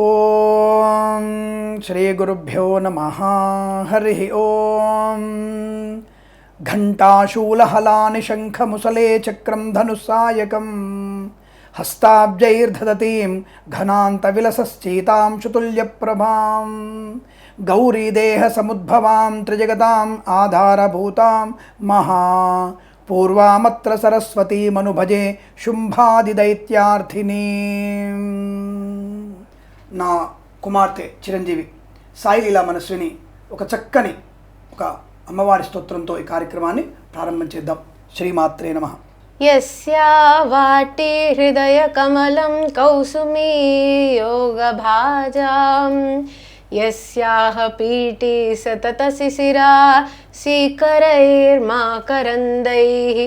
ॐ श्रीगुरुभ्यो नमः। हरिः ॐ घण्टाशूलहलानिशङ्खमुसले चक्रं धनुस्सायकं। हस्ताब्जैर्धदतीं घनान्तविलसश्चेतां शुतुल्यप्रभां गौरीदेहसमुद्भवां त्रिजगताम् आधारभूतां महा। पूर्वामत्र सरस्वतीमनुभजे शुम्भादिदैत्यार्थिनीम्। నా కుమార్తె చిరంజీవి సాయిలీలా మనస్విని ఒక చక్కని ఒక అమ్మవారి స్తోత్రంతో ఈ కార్యక్రమాన్ని ప్రారంభం చేద్దాం శ్రీమాత్రే నమ यस्या वाटे हृदयकमलं कौसुमी योगभाजां यस्याः पीठे सततशिशिरा सीकरैर्माकरन्दैः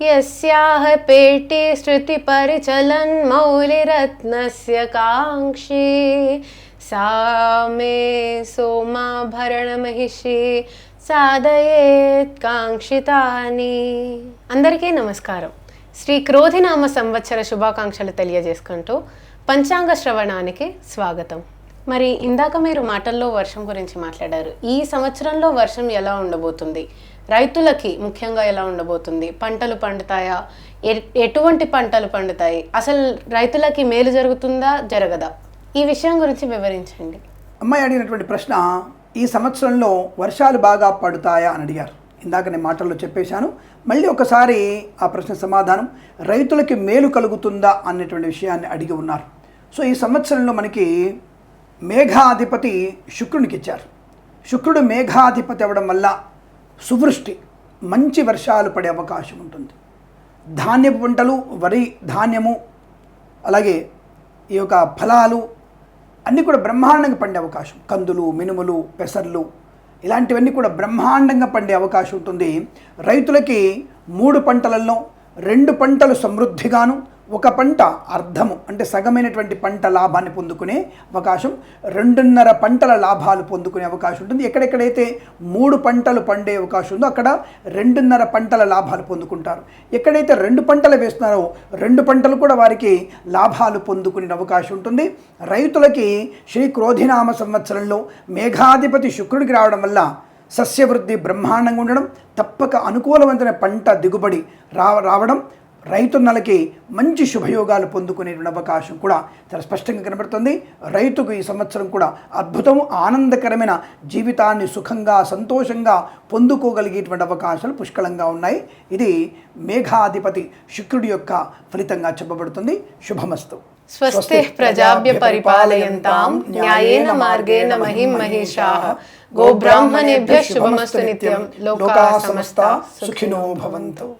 यस्याः पेटे श्रुतिपरिचलन् मौलिरत्नस्य काङ्क्षी सा मे सोमाभरणमहिषी సాధయేత్ కాంక్షితాని అందరికీ నమస్కారం శ్రీ క్రోధినామ సంవత్సర శుభాకాంక్షలు తెలియజేసుకుంటూ పంచాంగ శ్రవణానికి స్వాగతం మరి ఇందాక మీరు మాటల్లో వర్షం గురించి మాట్లాడారు ఈ సంవత్సరంలో వర్షం ఎలా ఉండబోతుంది రైతులకి ముఖ్యంగా ఎలా ఉండబోతుంది? పంటలు పండుతాయా? ఎటువంటి పంటలు పండుతాయి? అసలు రైతులకి మేలు జరుగుతుందా? జరగదా? ఈ విషయం గురించి వివరించండి. అమ్మాయి అడిగినటువంటి ప్రశ్న ఈ సంవత్సరంలో వర్షాలు బాగా పడుతాయా అని అడిగారు. ఇందాక నేను మాటల్లో చెప్పేశాను. మళ్ళీ ఒకసారి ఆ ప్రశ్న సమాధానం రైతులకి మేలు కలుగుతుందా అన్నటువంటి విషయాన్ని అడిగి ఉన్నారు. సో ఈ సంవత్సరంలో మనకి మేఘాధిపతి శుక్రునికి ఇచ్చారు శుక్రుడు మేఘాధిపతి అవ్వడం వల్ల సువృష్టి మంచి వర్షాలు పడే అవకాశం ఉంటుంది. ధాన్యపు పంటలు వరి ధాన్యము అలాగే ఈ యొక్క ఫలాలు అన్నీ కూడా బ్రహ్మాండంగా పండే అవకాశం. కందులు మినుములు పెసర్లు ఇలాంటివన్నీ కూడా బ్రహ్మాండంగా పండే అవకాశం ఉంటుంది. రైతులకి మూడు పంటలలో రెండు పంటలు సమృద్ధిగాను ఒక పంట అర్ధము అంటే సగమైనటువంటి పంట లాభాన్ని పొందుకునే అవకాశం రెండున్నర పంటల లాభాలు పొందుకునే అవకాశం ఉంటుంది. ఎక్కడెక్కడైతే మూడు పంటలు పండే అవకాశం ఉందో అక్కడ రెండున్నర పంటల లాభాలు పొందుకుంటారు. ఎక్కడైతే రెండు పంటలు వేస్తున్నారో రెండు పంటలు కూడా వారికి లాభాలు పొందుకునే అవకాశం ఉంటుంది. రైతులకి శ్రీ క్రోధినామ సంవత్సరంలో మేఘాధిపతి శుక్రుడికి రావడం వల్ల సస్యవృద్ధి బ్రహ్మాండంగా ఉండడం తప్పక అనుకూలవంతమైన పంట దిగుబడి రావడం రైతున్నలకి మంచి శుభయోగాలు పొందుకునేటువంటి అవకాశం కూడా చాలా స్పష్టంగా కనబడుతుంది. రైతుకు ఈ సంవత్సరం కూడా అద్భుతం ఆనందకరమైన జీవితాన్ని సుఖంగా సంతోషంగా పొందుకోగలిగేటువంటి అవకాశాలు పుష్కలంగా ఉన్నాయి. ఇది మేఘాధిపతి శుక్రుడి యొక్క ఫలితంగా చెప్పబడుతుంది. శుభమస్తు. స్వస్తి ప్రజాభ్య పరిపాలయంతాం. న్యాయేన మార్గేణ మహిం మహిషాః. గోబ్రాహ్మణేభ్య శుభమస్తు నిత్యం. లోకా సమస్త సుఖినో భవంతు.